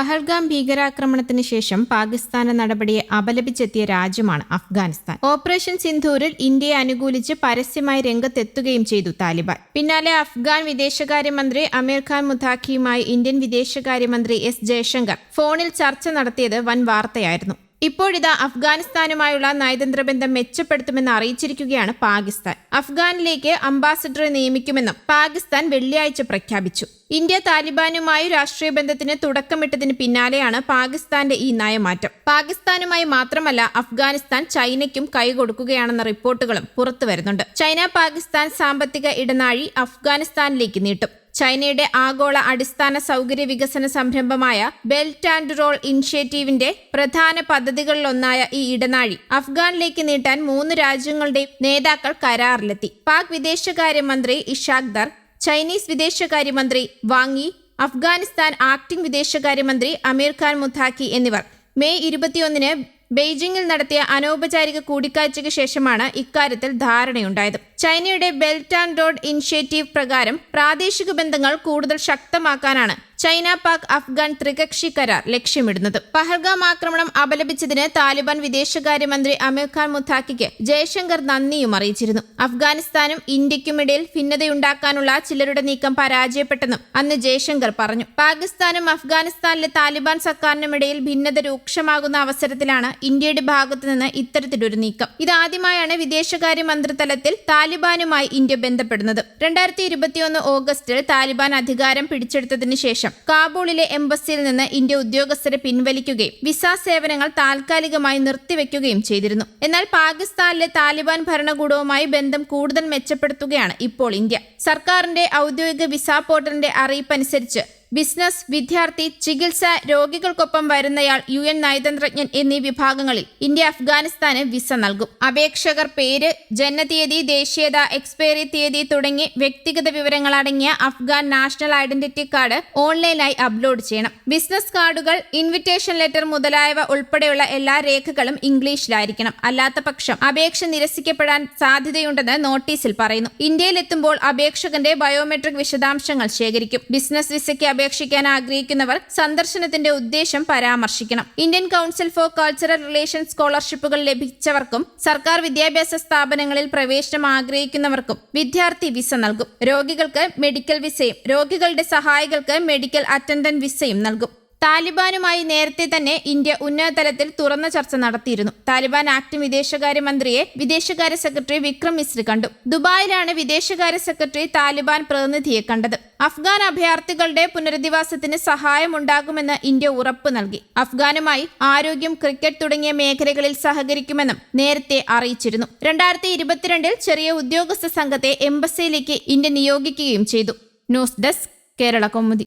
പഹൽഗാം ഭീകരാക്രമണത്തിന് ശേഷം പാകിസ്ഥാന്റെ നടപടിയെ അപലപിച്ചെത്തിയ രാജ്യമാണ് അഫ്ഗാനിസ്ഥാൻ. ഓപ്പറേഷൻ സിന്ധൂരിൽ ഇന്ത്യയെ അനുകൂലിച്ച് പരസ്യമായി രംഗത്തെത്തുകയും ചെയ്തു താലിബാൻ. പിന്നാലെ അഫ്ഗാൻ വിദേശകാര്യമന്ത്രി അമീർ ഖാൻ മുതാഖിയുമായി ഇന്ത്യൻ വിദേശകാര്യമന്ത്രി എസ് ജയശങ്കർ ഫോണിൽ ചർച്ച നടത്തിയത് വൻ വാർത്തയായിരുന്നു. ഇപ്പോഴിതാ അഫ്ഗാനിസ്ഥാനുമായുള്ള നയതന്ത്ര ബന്ധം മെച്ചപ്പെടുത്തുമെന്ന് അറിയിച്ചിരിക്കുകയാണ് പാകിസ്ഥാൻ. അഫ്ഗാനിലേക്ക് അംബാസഡറെ നിയമിക്കുമെന്നും പാകിസ്ഥാൻ വെള്ളിയാഴ്ച പ്രഖ്യാപിച്ചു. ഇന്ത്യ താലിബാനുമായി രാഷ്ട്രീയ ബന്ധത്തിന് തുടക്കമിട്ടതിന് പിന്നാലെയാണ് പാകിസ്ഥാന്റെ ഈ നയമാറ്റം. പാകിസ്ഥാനുമായി മാത്രമല്ല അഫ്ഗാനിസ്ഥാൻ ചൈനയ്ക്കും കൈകൊടുക്കുകയാണെന്ന റിപ്പോർട്ടുകളും പുറത്തുവരുന്നുണ്ട്. ചൈന പാകിസ്ഥാൻ സാമ്പത്തിക ഇടനാഴി അഫ്ഗാനിസ്ഥാനിലേക്ക് നീട്ടും. ചൈനയുടെ ആഗോള അടിസ്ഥാന സൗകര്യ വികസന സംരംഭമായ ബെൽറ്റ് ആൻഡ് റോൾ ഇനിഷ്യേറ്റീവിന്റെ പ്രധാന പദ്ധതികളിലൊന്നായ ഈ ഇടനാഴി അഫ്ഗാനിലേക്ക് നീട്ടാൻ മൂന്ന് രാജ്യങ്ങളുടെ നേതാക്കൾ കരാറിലെത്തി. പാക് വിദേശകാര്യമന്ത്രി ഇഷാഖ് ദർ ചൈനീസ് വിദേശകാര്യമന്ത്രി വാങ്ങി അഫ്ഗാനിസ്ഥാൻ ആക്ടിംഗ് വിദേശകാര്യമന്ത്രി അമീർ ഖാൻ മുത്താഖി എന്നിവർ. മെയ് ഇരുപത്തിയൊന്നിന് ബെയ്ജിംഗിൽ നടത്തിയ അനൗപചാരിക കൂടിക്കാഴ്ചയ്ക്ക് ശേഷമാണ് ഇക്കാര്യത്തിൽ ധാരണയുണ്ടായത്. ചൈനയുടെ ബെൽറ്റ് ആൻഡ് റോഡ് ഇനിഷ്യേറ്റീവ് പ്രകാരം പ്രാദേശിക ബന്ധങ്ങൾ കൂടുതൽ ശക്തമാക്കാനാണ് ചൈന പാക് അഫ്ഗാൻ ത്രികക്ഷി കരാർ ലക്ഷ്യമിടുന്നത്. പഹൽഗാം ആക്രമണം അപലപിച്ചതിന് താലിബാൻ വിദേശകാര്യമന്ത്രി അമീർ ഖാൻ മുത്താക്കിക്ക് ജയശങ്കർ നന്ദിയും അറിയിച്ചിരുന്നു. അഫ്ഗാനിസ്ഥാനും ഇന്ത്യക്കുമിടയിൽ ഭിന്നതയുണ്ടാക്കാനുള്ള ചിലരുടെ നീക്കം പരാജയപ്പെട്ടെന്നും അന്ന് ജയശങ്കർ പറഞ്ഞു. പാകിസ്ഥാനും അഫ്ഗാനിസ്ഥാനിലെ താലിബാൻ സർക്കാരിനുമിടയിൽ ഭിന്നത രൂക്ഷമാകുന്ന അവസരത്തിലാണ് ഇന്ത്യയുടെ ഭാഗത്തുനിന്ന് ഇത്തരത്തിലൊരു നീക്കം. ഇതാദ്യമായാണ് വിദേശകാര്യ മന്ത്രിതലത്തിൽ താലിബാനുമായി ഇന്ത്യ ബന്ധപ്പെടുന്നത്. രണ്ടായിരത്തി ഇരുപത്തിയൊന്ന് ഓഗസ്റ്റിൽ താലിബാൻ അധികാരം പിടിച്ചെടുത്തതിനു ശേഷം കാബൂളിലെ എംബസിയിൽ നിന്ന് ഇന്ത്യ ഉദ്യോഗസ്ഥരെ പിൻവലിക്കുകയും വിസ സേവനങ്ങൾ താൽക്കാലികമായി നിർത്തിവെക്കുകയും ചെയ്തിരുന്നു. എന്നാൽ പാകിസ്ഥാനിലെ താലിബാൻ ഭരണകൂടവുമായി ബന്ധം കൂടുതൽ മെച്ചപ്പെടുത്തുകയാണ് ഇപ്പോൾ ഇന്ത്യ. സർക്കാരിന്റെ ഔദ്യോഗിക വിസ പോർട്ടലിന്റെ അറിയിപ്പനുസരിച്ച് ബിസിനസ് വിദ്യാർത്ഥി ചികിത്സ രോഗികൾക്കൊപ്പം വരുന്നയാൾ യു എൻ നയതന്ത്രജ്ഞൻ എന്നീ വിഭാഗങ്ങളിൽ ഇന്ത്യ അഫ്ഗാനിസ്ഥാന് വിസ നൽകും. അപേക്ഷകർ പേര് ജനനതീയതി ദേശീയത എക്സ്പയറി തീയതി തുടങ്ങി വ്യക്തിഗത വിവരങ്ങൾ അടങ്ങിയ അഫ്ഗാൻ നാഷണൽ ഐഡന്റിറ്റി കാർഡ് ഓൺലൈനായി അപ്ലോഡ് ചെയ്യണം. ബിസിനസ് കാർഡുകൾ ഇൻവിറ്റേഷൻ ലെറ്റർ മുതലായവ ഉൾപ്പെടെയുള്ള എല്ലാ രേഖകളും ഇംഗ്ലീഷിലായിരിക്കണം. അല്ലാത്ത പക്ഷം അപേക്ഷ നിരസിക്കപ്പെടാൻ സാധ്യതയുണ്ടെന്ന് നോട്ടീസിൽ പറയുന്നു. ഇന്ത്യയിലെത്തുമ്പോൾ അപേക്ഷകന്റെ ബയോമെട്രിക് വിശദാംശങ്ങൾ ശേഖരിക്കും. ബിസിനസ് വിസയ്ക്ക് അപേക്ഷിക്കാൻ ആഗ്രഹിക്കുന്നവർ സന്ദർശനത്തിന്റെ ഉദ്ദേശം പരാമർശിക്കണം. Indian council for cultural relation സ്കോളർഷിപ്പുകൾ ലഭിച്ചവർക്കും സർക്കാർ വിദ്യാഭ്യാസ സ്ഥാപനങ്ങളിൽ പ്രവേശനം ആഗ്രഹിക്കുന്നവർക്കും വിദ്യാർത്ഥി വിസ നൽകും. രോഗികൾക്ക് മെഡിക്കൽ വിസയും രോഗികളുടെ സഹായികൾക്ക് മെഡിക്കൽ അറ്റൻഡന്റ് വിസയും നൽകും. താലിബാനുമായി നേരത്തെ തന്നെ ഇന്ത്യ ഉന്നതതലത്തിൽ തുറന്ന ചർച്ച നടത്തിയിരുന്നു. താലിബാൻ ആക്ട് വിദേശകാര്യ മന്ത്രിയെ വിദേശകാര്യ സെക്രട്ടറി വിക്രം മിശ്രി കണ്ടു. ദുബായിലാണ് വിദേശകാര്യ സെക്രട്ടറി താലിബാൻ പ്രതിനിധിയെ കണ്ടത്. അഫ്ഗാൻ അഭയാർത്ഥികളുടെ പുനരധിവാസത്തിന് സഹായമുണ്ടാകുമെന്ന് ഇന്ത്യ ഉറപ്പ് നൽകി. അഫ്ഗാനുമായി ആരോഗ്യം ക്രിക്കറ്റ് തുടങ്ങിയ മേഖലകളിൽ സഹകരിക്കുമെന്നും നേരത്തെ അറിയിച്ചിരുന്നു. രണ്ടായിരത്തി ഇരുപത്തിരണ്ടിൽ ചെറിയ ഉദ്യോഗസ്ഥ സംഘത്തെ എംബസിയിലേക്ക് ഇന്ത്യ നിയോഗിക്കുകയും ചെയ്തു. News desk Kerala Kaumudi.